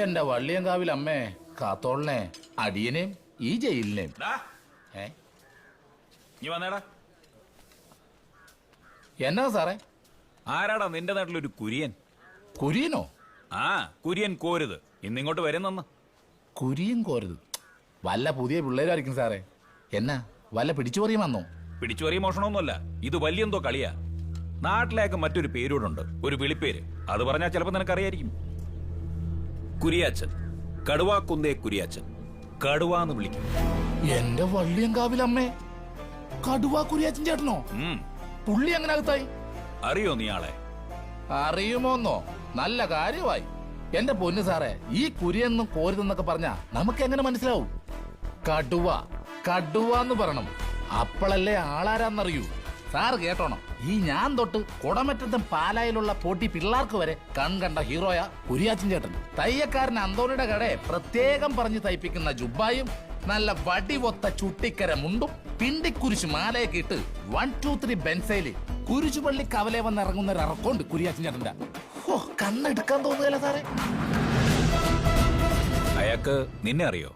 എന്റെ വള്ളിയങ്കാവിൽ അമ്മേ കാത്തോളിനെ അടിയനെയും ഈ ജയിലിനെയും ഡാ, ഏ? നീ വന്നേടാ. എന്നാ സാറേ? ആരാടാ നിന്റെ നാട്ടിലൊരു കുര്യൻ? കുര്യനോ? ആ കുര്യൻ കോരുത്. ഇന്നിങ്ങോട്ട് വരുന്നെന്ന് കുര്യൻ കോരുത്. വല്ല പുതിയ പിള്ളേരായിരിക്കും സാറേ. എന്നാ വല്ല പിടിച്ചു പറിയും വന്നോ? പിടിച്ചുപറിയ മോഷണമൊന്നുമല്ല. ഇത് വലിയ എന്തോ കളിയാ. നാട്ടിലേക്ക് മറ്റൊരു പേരൂടുണ്ട്. ഒരു വിളിപ്പേര്. അത് പറഞ്ഞാൽ ചിലപ്പോ നിനക്കറിയായിരിക്കും. കുരിയാച്ചൻ. കടുവാക്കുന്നേ കുരിയാച്ചൻ. കടുവാന്ന് വിളിക്കും. എന്റെ വള്ളിയങ്കാവിൽ അമ്മേ കടുവാ കുരിയാച്ചൻ ചേട്ടനോ? ഉം, പുള്ളി അങ്ങനെ അകത്തായി അറിയോ നീ ആളെ? അറിയുമോന്നോ? നല്ല കാര്യമായി. എന്റെ പൊന്നു സാറേ ഈ കുരിയെന്നും കോരുതെന്നൊക്കെ പറഞ്ഞാ നമുക്ക് എങ്ങനെ മനസ്സിലാവും? കടുവ കടുവ എന്ന് പറയണം. അപ്പോഴല്ലേ ആളാരാന്നറിയൂ. സാറ് കേട്ടോണം. ഈ ഞാൻ തൊട്ട് കുടമറ്റത്തും പാലായിലുള്ള പോട്ടി പിള്ളേർക്ക് വരെ കൺകണ്ട ഹീറോയ കുരിയാച്ചൻ ചേട്ടൻ. തയ്യക്കാരൻ അന്തോണിയുടെ കടയെ പ്രത്യേകം പറഞ്ഞ് തയ്പ്പിക്കുന്ന ജുബായും നല്ല വടിവൊത്ത ചുട്ടിക്കര മുണ്ടും പിണ്ടിക്കുരിശ് മാലയൊക്കെ ഇട്ട് വൺ ടു ത്രീ ബെൻസൈൽ കുരിശുപള്ളി കവലെ വന്ന് ഇറങ്ങുന്ന ഒരു ഇറക്കമുണ്ട് കുരിയാച്ചൻ ചേട്ടന്റെ. ഓ കണ്ണെടുക്കാൻ തോന്നുകയല്ല സാറേ. അയാൾക്ക് നിന്നെ അറിയോ?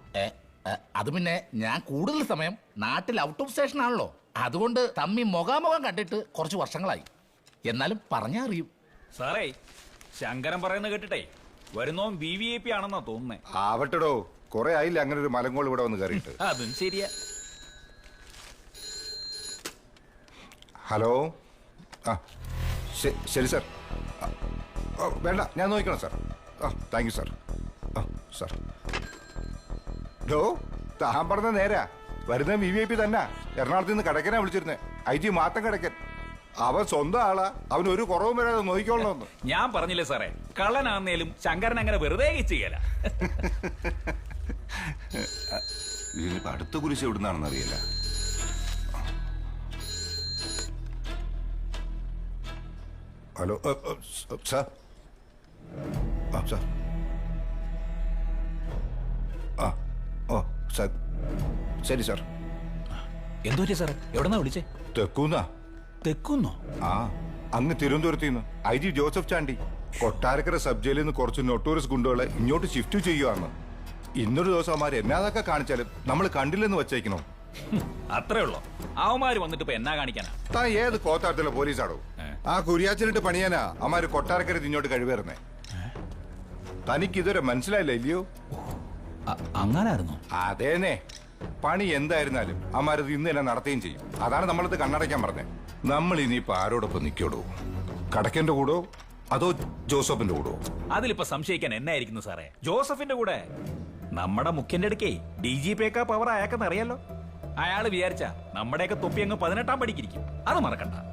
അത് പിന്നെ ഞാൻ കൂടുതൽ സമയം നാട്ടിൽ ഔട്ട് ഓഫ് സ്റ്റേഷൻ ആണല്ലോ. അതുകൊണ്ട് തമ്മി മുഖാമുഖം കണ്ടിട്ട് കുറച്ച് വർഷങ്ങളായി. എന്നാലും പറഞ്ഞാ അറിയും. സാറേ ശങ്കരൻ പറയുന്നത് കേട്ടിട്ടേ വരുന്നോൻ ബി വി ഐ പി ആണെന്നാ തോന്നുന്നേ. ആവട്ടെടോ കൊറേ ആയില്ല അങ്ങനെ ഒരു മലങ്കോൾ ഇവിടെ വന്ന് കയറിയിട്ട്. അതും ശരിയാ. ഹലോ? ആ ശ- ശരി സാർ. വേണ്ട ഞാൻ നോക്കണം സാർ. ആ താങ്ക് യു സാർ. ആ സാർ. ഡോ താൻ പറഞ്ഞ നേരാ. വരുന്ന വി വി ഐ പി തന്നെ. എറണാകുളത്ത് നിന്ന് കിടക്കനാ വിളിച്ചിരുന്നേ. I G മാത്തം Kadakkan. അവൻ സ്വന്തം ആളാ. അവൻ ഒരു കുറവും വരാതെ നോക്കിക്കോളണമെന്ന് ഞാൻ പറഞ്ഞില്ലേ സാറേ കള്ളനാന്നേലും ശങ്കരൻ അങ്ങനെ വെറുതെ ചെയ്യല. അടുത്ത കുരിശ് എവിടുന്നാണെന്ന് അറിയില്ല. ഹലോ സാർ സാർ ആ ഓ സാർ ശരി സാർ. എന്തോ സാറേ? എവിടെന്നാ വിളിച്ചേ? തെക്കൂന്നാ. തെക്കുന്നോ? ആ അങ്ങ് തിരുവനന്തപുരത്ത് നിന്ന് I G Joseph Chandy. Kottarakkara sub ജയിലിൽ നിന്ന് കുറച്ച് നൊട്ടോറിയസ് ഗുണ്ടുകളെ ഇങ്ങോട്ട് ഷിഫ്റ്റ് ചെയ്യുവാണ് ഇന്നൊരു ദിവസം അവന്മാർ എന്നാതൊക്കെ കാണിച്ചാലും നമ്മൾ കണ്ടില്ലെന്ന് വെച്ചേക്കണോ? അത്രേ ഉള്ളോ? അവന്മാര് വന്നിട്ട് ഇപ്പൊ എന്നാ കാണിക്കാനാ? താൻ ഏത് കോത്താടത്തിലെ പോലീസാടോ? ആ കുരിയാച്ചനിട്ട് പണിയാനാ അവന്മാര് കൊട്ടാരക്കര ഇങ്ങോട്ട് കഴിവേറുന്നേ. തനിക്ക് ഇതുവരെ മനസ്സിലായില്ല ഇല്ലയോ? അങ്ങനായിരുന്നു? അതേനെ പണി എന്തായിരുന്നാലും അമ്മാരത് ഇന്ന് തന്നെ നടത്തുകയും ചെയ്യും. അതാണ് നമ്മളത് കണ്ണടയ്ക്കാൻ പറഞ്ഞത് നമ്മൾ ഇനിയിപ്പോ ആരോടൊപ്പം നിൽക്കോടോ കടക്കന്റെ കൂടോ? അതോ ജോസഫിന്റെ കൂടോ? അതിലിപ്പോ സംശയിക്കാൻ എന്നായിരിക്കുന്നു സാറേ? ജോസഫിന്റെ കൂടെ? നമ്മുടെ മുഖ്യന്റെ അടുക്കേ ഡി ജി പേക്കാ പവർ അയാൾക്കെന്ന് അറിയാലോ. അയാൾ വിചാരിച്ച നമ്മുടെയൊക്കെ തൊപ്പി അങ്ങ് പതിനെട്ടാം പടിക്കിരിക്കും. അത് മറക്കണ്ട.